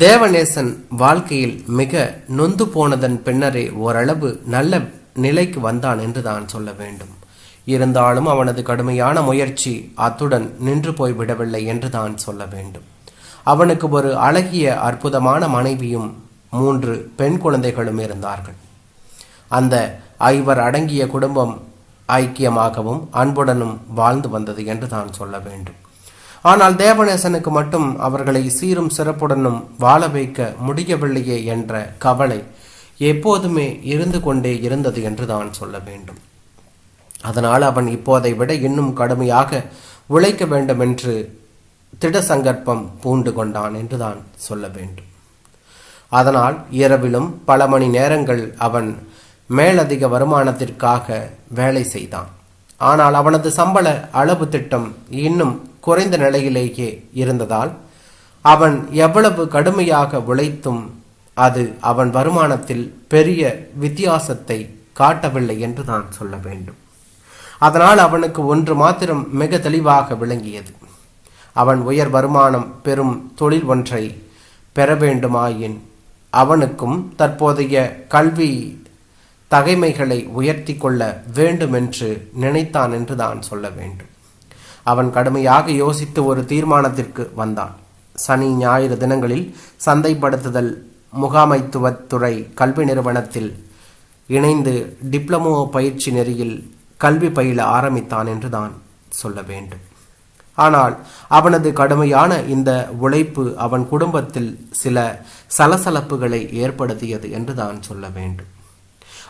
தேவநேசன் வாழ்க்கையில் மிக நொந்து போனதன் பின்னரே ஓரளவு நல்ல நிலைக்கு வந்தான் என்று தான் சொல்ல வேண்டும். இருந்தாலும் அவனது கடுமையான முயற்சி அத்துடன் நின்று போய்விடவில்லை என்று தான் சொல்ல வேண்டும். அவனுக்கு ஒரு அழகிய அற்புதமான மனைவியும் மூன்று பெண் குழந்தைகளும் இருந்தார்கள். அந்த ஐவர் அடங்கிய குடும்பம் ஐக்கியமாகவும் அன்புடனும் வாழ்ந்து வந்தது என்று தான் சொல்ல வேண்டும். ஆனால் தேவநேசனுக்கு மட்டும் அவர்களை சீரும் சிறப்புடனும் வாழ வைக்க முடியவில்லையே என்ற கவலை எப்போதுமே இருந்து கொண்டே இருந்தது என்று தான் சொல்ல வேண்டும். அதனால் அவன் இப்போதை விட இன்னும் கடுமையாக உழைக்க வேண்டும் என்று திட சங்கற்பம் பூண்டு கொண்டான் என்று தான் சொல்ல வேண்டும். அதனால் இரவிலும் பல மணி நேரங்கள் அவன் மேலதிக வருமானத்திற்காக வேலை செய்தான். ஆனால் அவனது சம்பள அளவு திட்டம் இன்னும் குறைந்த நிலையிலேயே இருந்ததால் அவன் எவ்வளவு கடுமையாக உழைத்தும் அது அவன் வருமானத்தில் பெரிய வித்தியாசத்தை காட்டவில்லை என்று நான் சொல்ல வேண்டும். அதனால் அவனுக்கு ஒன்று மாத்திரம் மிக தெளிவாக விளங்கியது. அவன் உயர் வருமானம் பெறும் தொழில் ஒன்றை பெற வேண்டுமாயின் அவனுக்கும் தற்போதைய கல்வி தகைமைகளை உயர்த்தி கொள்ள வேண்டும் என்று நினைத்தான் என்று தான் சொல்ல வேண்டும். அவன் கடுமையாக யோசித்து ஒரு தீர்மானத்திற்கு வந்தான். சனி ஞாயிறு தினங்களில் சந்தைப்படுத்துதல் முகாமைத்துவத்துறை கல்வி நிறுவனத்தில் இணைந்து டிப்ளமோ பயிற்சி நெறியில் கல்வி பயில ஆரம்பித்தான் என்று தான் சொல்ல வேண்டும். ஆனால் அவனது கடுமையான இந்த உழைப்பு அவன் குடும்பத்தில் சில சலசலப்புகளை ஏற்படுத்தியது என்று தான் சொல்ல வேண்டும்.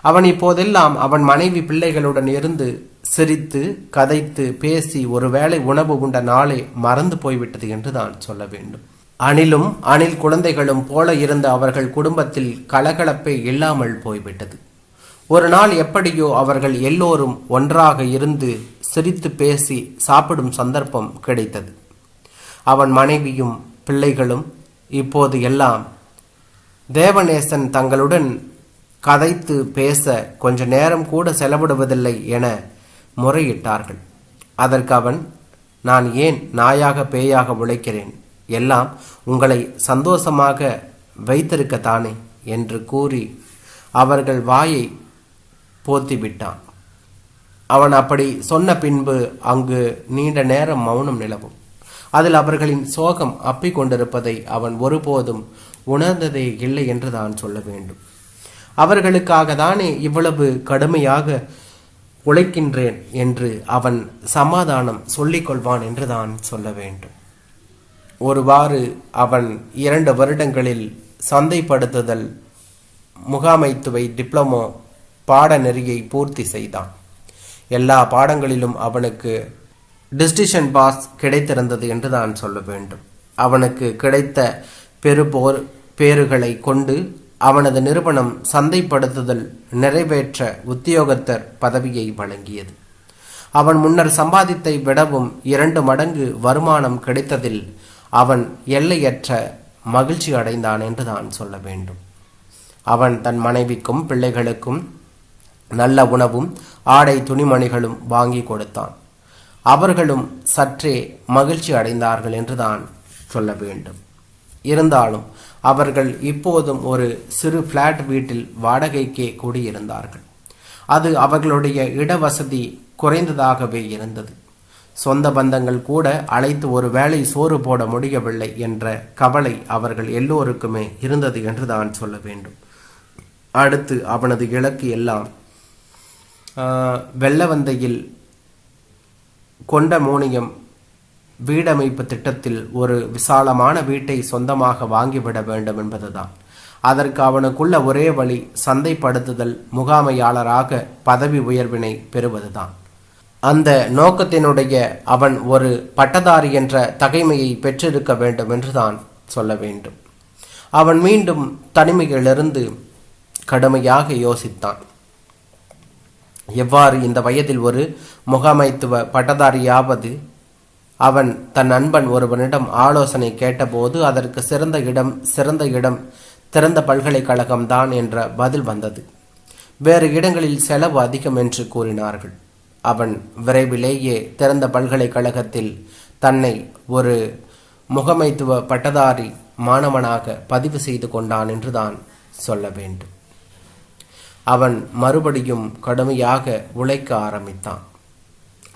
அவன் இப்போதெல்லாம் அவன் மனைவி பிள்ளைகளுடன் இருந்து சிரித்து கதைத்து பேசி ஒருவேளை உணவு உண்ட நாளே மறந்து போய்விட்டது என்று தான் சொல்ல வேண்டும். அணிலும் அணில் குழந்தைகளும் போல இருந்த அவர்கள் குடும்பத்தில் கலகலப்பே இல்லாமல் போய்விட்டது. ஒரு நாள் எப்படியோ அவர்கள் எல்லோரும் ஒன்றாக இருந்து சிரித்து பேசி சாப்பிடும் சந்தர்ப்பம் கிடைத்தது. அவன் மனைவியும் பிள்ளைகளும் இப்போது எல்லாம் தேவநேசன் தங்களுடன் கதைத்து பேச கொஞ்ச நேரம் கூட செலவிடுவதில்லை என முறையிட்டார்கள். அதற்கு அவன் நான் ஏன் நாயாக பேயாக உழைக்கிறேன்? எல்லாம் உங்களை சந்தோஷமாக வைத்திருக்கத்தானே? என்று கூறி அவர்கள் வாயை போத்திவிட்டான். அவன் அப்படி சொன்ன பின்பு அங்கு நீண்ட நேரம் மௌனம் நிலவும். அதில் அவர்களின் சோகம் அப்பிக் கொண்டிருப்பதை அவன் ஒருபோதும் உணர்ந்ததே இல்லை என்று தான் சொல்ல வேண்டும். அவர்களுக்காக தானே இவ்வளவு கடுமையாக உழைக்கின்றேன் என்று அவன் சமாதானம் சொல்லிக்கொள்வான் என்று தான் சொல்ல வேண்டும். ஒருவாறு அவன் இரண்டு வருடங்களில் சந்தைப்படுத்துதல் முகாமைத்துவை டிப்ளமோ பாடநெறியை பூர்த்தி செய்தான். எல்லா பாடங்களிலும் அவனுக்கு டிஸ்டிஷன் பாஸ் கிடைத்திருந்தது என்று தான் சொல்ல வேண்டும். அவனுக்கு கிடைத்த பெருபோர் பேறுகளை கொண்டு அவனது நிறுவனம் சந்தைப்படுத்துதல் நிறைவேற்ற உத்தியோகத்தர் பதவியை வழங்கியது. அவன் முன்னர் சம்பாதித்தை விடவும் இரண்டு மடங்கு வருமானம் கிடைத்ததில் அவன் எல்லையற்ற மகிழ்ச்சி அடைந்தான் என்று தான் சொல்ல வேண்டும். அவன் தன் மனைவிக்கும் பிள்ளைகளுக்கும் நல்ல உணவும் ஆடை துணிமணிகளும் வாங்கி கொடுத்தான். அவர்களும் சற்றே மகிழ்ச்சி அடைந்தார்கள் என்று தான் சொல்ல வேண்டும். இருந்தாலும் அவர்கள் இப்போதும் ஒரு சிறு பிளாட் வீட்டில் வாடகைக்கே கூடியிருந்தார்கள். அது அவர்களுடைய இடவசதி குறைந்ததாகவே இருந்தது. சொந்த பந்தங்கள் கூட அழைத்து ஒரு வேளை சோறு போட முடியவில்லை என்ற கவலை அவர்கள் எல்லோருக்குமே இருந்தது என்று தான் சொல்ல வேண்டும். அடுத்து அவனது இலக்கு எல்லாம் வெள்ளவந்தையில் கொண்ட மூனியம் வீடமைப்பு திட்டத்தில் ஒரு விசாலமான வீட்டை சொந்தமாக வாங்கிவிட வேண்டும் என்பதுதான். அதற்கு அவனுக்குள்ள ஒரே வழி சந்தைப்படுத்துதல் முகாமையாளராக பதவி உயர்வினை பெறுவதுதான். அந்த நோக்கத்தினுடைய அவன் ஒரு பட்டதாரி என்ற தகைமையை பெற்றிருக்க வேண்டும் என்றுதான் சொல்ல வேண்டும். அவன் மீண்டும் தனிமையிலிருந்து கடுமையாக யோசித்தான். எவ்வாறு இந்த வயதில் ஒரு முகாமைத்துவ பட்டதாரியாவது அவன் தன் நண்பன் ஒருவனிடம் ஆலோசனை கேட்டபோது அதற்கு சிறந்த இடம் சிறந்த இடம் திறந்த பல்கலைக்கழகம்தான் என்ற பதில் வந்தது. வேறு இடங்களில் செலவு அதிகம் என்று கூறினார்கள். அவன் விரைவிலேயே திறந்த பல்கலைக்கழகத்தில் தன்னை ஒரு முகமைத்துவ பட்டதாரி மாணவனாக பதிவு செய்து கொண்டான் என்றுதான் சொல்ல வேண்டும். அவன் மறுபடியும் கடுமையாக உழைக்க ஆரம்பித்தான்.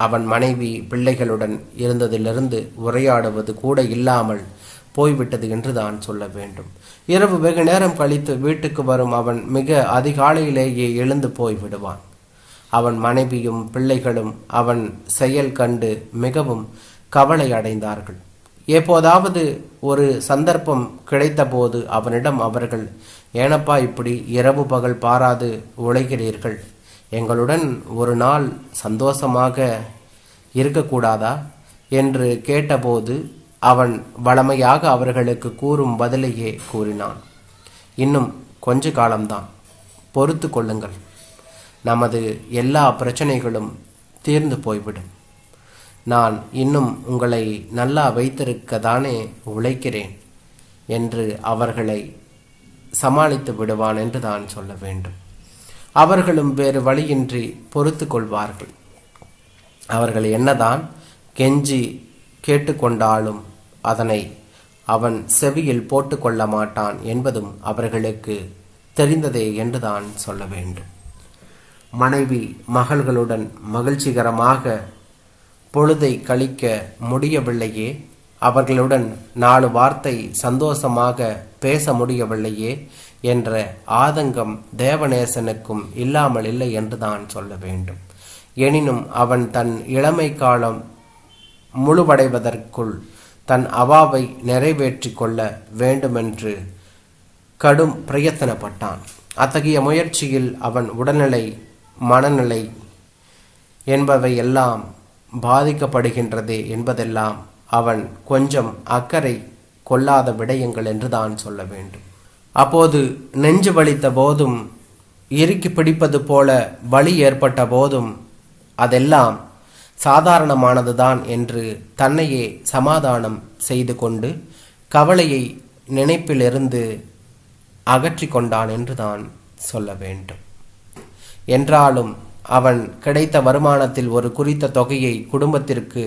அவன் மனைவி பிள்ளைகளுடன் இருந்ததிலிருந்து உரையாடுவது கூட இல்லாமல் போய்விட்டது என்று தான் சொல்ல வேண்டும். இரவு வெகு நேரம் கழித்து வீட்டுக்கு வரும் அவன் மிக அதிகாலையிலேயே எழுந்து போய் விடுவான். அவன் மனைவியும் பிள்ளைகளும் அவன் செயல் கண்டு மிகவும் கவலை அடைந்தார்கள். எப்போதாவது ஒரு சந்தர்ப்பம் கிடைத்தபோது அவனிடம் அவர்கள் ஏனப்பா இப்படி இரவு பகல் பாராது உழைகிறீர்கள். எங்களுடன் ஒரு நாள் சந்தோஷமாக இருக்கக்கூடாதா? என்று கேட்டபோது அவன் வளமையாக அவர்களுக்கு கூறும் பதிலையே கூறினான். இன்னும் கொஞ்ச காலம்தான். பொறுத்து கொள்ளுங்கள். நமது எல்லா பிரச்சனைகளும் தீர்ந்து போய்விடும். நான் இன்னும் உங்களை நல்லா வைத்திருக்க தானே உழைக்கிறேன் என்று அவர்களை சமாளித்து விடுவான் என்று தான் சொல்ல வேண்டும். அவர்களும் வேறு வழியின்றி பொறுத்து கொள்வார்கள் அவர்கள் என்னதான் கெஞ்சி கேட்டுக்கொண்டாலும் அதனை அவன் செவியில் போட்டுக்கொள்ள மாட்டான் என்பதும் அவர்களுக்கு தெரிந்ததே என்றுதான் சொல்ல வேண்டும். மனைவி மகள்களுடன் மகிழ்ச்சிகரமாக பொழுதை கழிக்க முடியவில்லையே அவர்களுடன் நாலு வார்த்தை சந்தோஷமாக பேச முடியவில்லையே என்ற ஆதங்கம் தேவநேசனுக்கும் இல்லாமல் இல்லை என்றுதான் சொல்ல வேண்டும். எனினும் அவன் தன் இளமை காலம் முழுவடைவதற்குள் தன் அவாவை நிறைவேற்றி கொள்ள வேண்டுமென்று கடும் பிரயத்தனப்பட்டான். அத்தகைய முயற்சியில் அவன் உடல்நிலை மனநிலை என்பவை எல்லாம் பாதிக்கப்படுகின்றதே என்பதெல்லாம் அவன் கொஞ்சம் அக்கறை கொள்ளாத விடயங்கள் என்று தான் சொல்ல வேண்டும். அப்போது நெஞ்சு வலித்த போதும் இறுக்கி பிடிப்பது போல வலி ஏற்பட்ட போதும் அதெல்லாம் சாதாரணமானதுதான் என்று தன்னையே சமாதானம் செய்து கொண்டு கவலையை நினைப்பிலிருந்து அகற்றி கொண்டான் என்று தான் சொல்ல வேண்டும். என்றாலும் அவன் கிடைத்த வருமானத்தில் ஒரு குறித்த தொகையை குடும்பத்திற்கு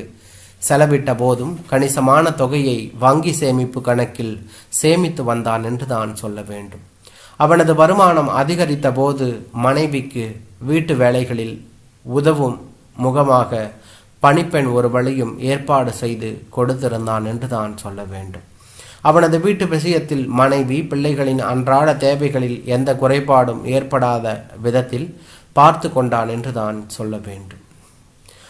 செலவிட்ட போதும் கணிசமான தொகையை வங்கி சேமிப்பு கணக்கில் சேமித்து வந்தான் என்று தான் சொல்ல வேண்டும். அவனது வருமானம் அதிகரித்த போது மனைவிக்கு வீட்டு வேலைகளில் உதவும் முகமாக பணிப்பெண் ஒரு வழியும் ஏற்பாடு செய்து கொடுத்திருந்தான் என்று தான் சொல்ல வேண்டும். அவனது வீட்டு விஷயத்தில் மனைவி பிள்ளைகளின் அன்றாட தேவைகளில் எந்த குறைபாடும் ஏற்படாத விதத்தில் பார்த்து கொண்டான் என்று தான் சொல்ல வேண்டும்.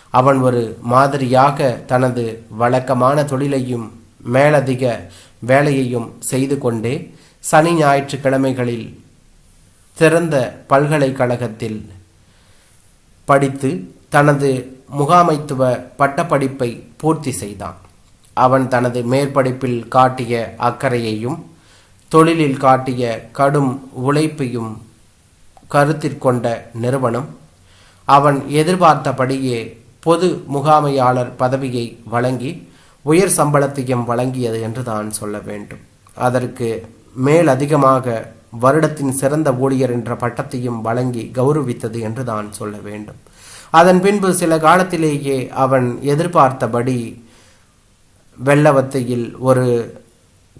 அவன் ஒரு மாதிரியாக தனது வழக்கமான தொழிலையும் மேலதிக வேலையையும் செய்து கொண்டே சனி ஞாயிற்றுக்கிழமைகளில் திறந்த பல்கலைக்கழகத்தில் படித்து தனது முகாமைத்துவ பட்டப்படிப்பை பூர்த்தி செய்தான். அவன் தனது மேற்படிப்பில் காட்டிய அக்கறையையும் தொழிலில் காட்டிய கடும் உழைப்பையும் கருத்திற்கொண்ட நிறுவனம் அவன் எதிர்பார்த்தபடியே பொது முகாமையாளர் பதவியை வழங்கி உயர் சம்பளத்தையும் வழங்கியது என்று தான் சொல்ல வேண்டும். அதற்கு மேல் அதிகமாக வருடத்தின் சிறந்த ஊழியர் என்ற பட்டத்தையும் வழங்கி கௌரவித்தது என்று தான் சொல்ல வேண்டும். அதன் பின்பு சில காலத்திலேயே அவன் எதிர்பார்த்தபடி வெள்ளவத்தையில் ஒரு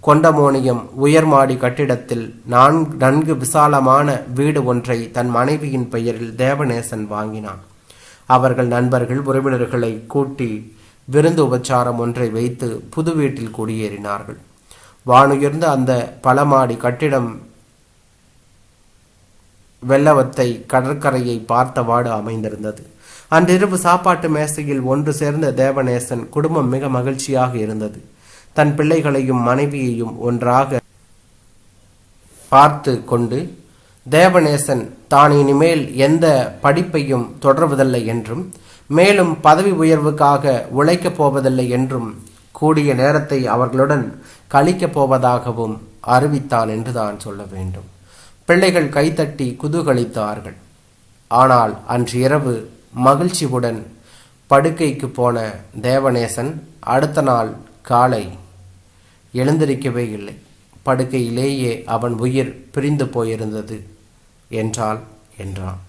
கொண்டமோனியம் உயர்மாடி கட்டிடத்தில் நான் நன்கு விசாலமான வீடு ஒன்றை தன் மனைவியின் பெயரில் தேவநேசன் வாங்கினான். அவர்கள் நண்பர்கள் உறவினர்களை கூட்டி விருந்து உபச்சாரம் ஒன்றை வைத்து புது வீட்டில் குடியேறினார்கள். வானுயர்ந்த அந்த பலமாடி கட்டிடம் வெள்ளவத்தை கடற்கரையை பார்த்தவாடு அமைந்திருந்தது. அன்றிரவு சாப்பாட்டு மேசையில் ஒன்று சேர்ந்த தேவநேசன் குடும்பம் மிக மகிழ்ச்சியாக இருந்தது. தன் பிள்ளைகளையும் மனைவியையும் ஒன்றாக பார்த்து கொண்டு தேவநேசன் தான் இனிமேல் எந்த படிப்பையும் தொடர்வதில்லை என்றும் மேலும் பதவி உயர்வுக்காக உழைக்கப் போவதில்லை என்றும் கூடிய நேரத்தை அவர்களுடன் கழிக்கப் போவதாகவும் அறிவித்தான் என்று தான் சொல்ல வேண்டும். பிள்ளைகள் கைத்தட்டி குதூகலித்தார்கள். ஆனால் அன்று இரவு மகிழ்ச்சியுடன் படுக்கைக்கு போன தேவநேசன் அடுத்த நாள் காலை எழுந்திருக்கவே இல்லை. படுக்கையிலேயே அவன் உயிர் பிரிந்து போயிருந்தது. என்றால் என்றான்.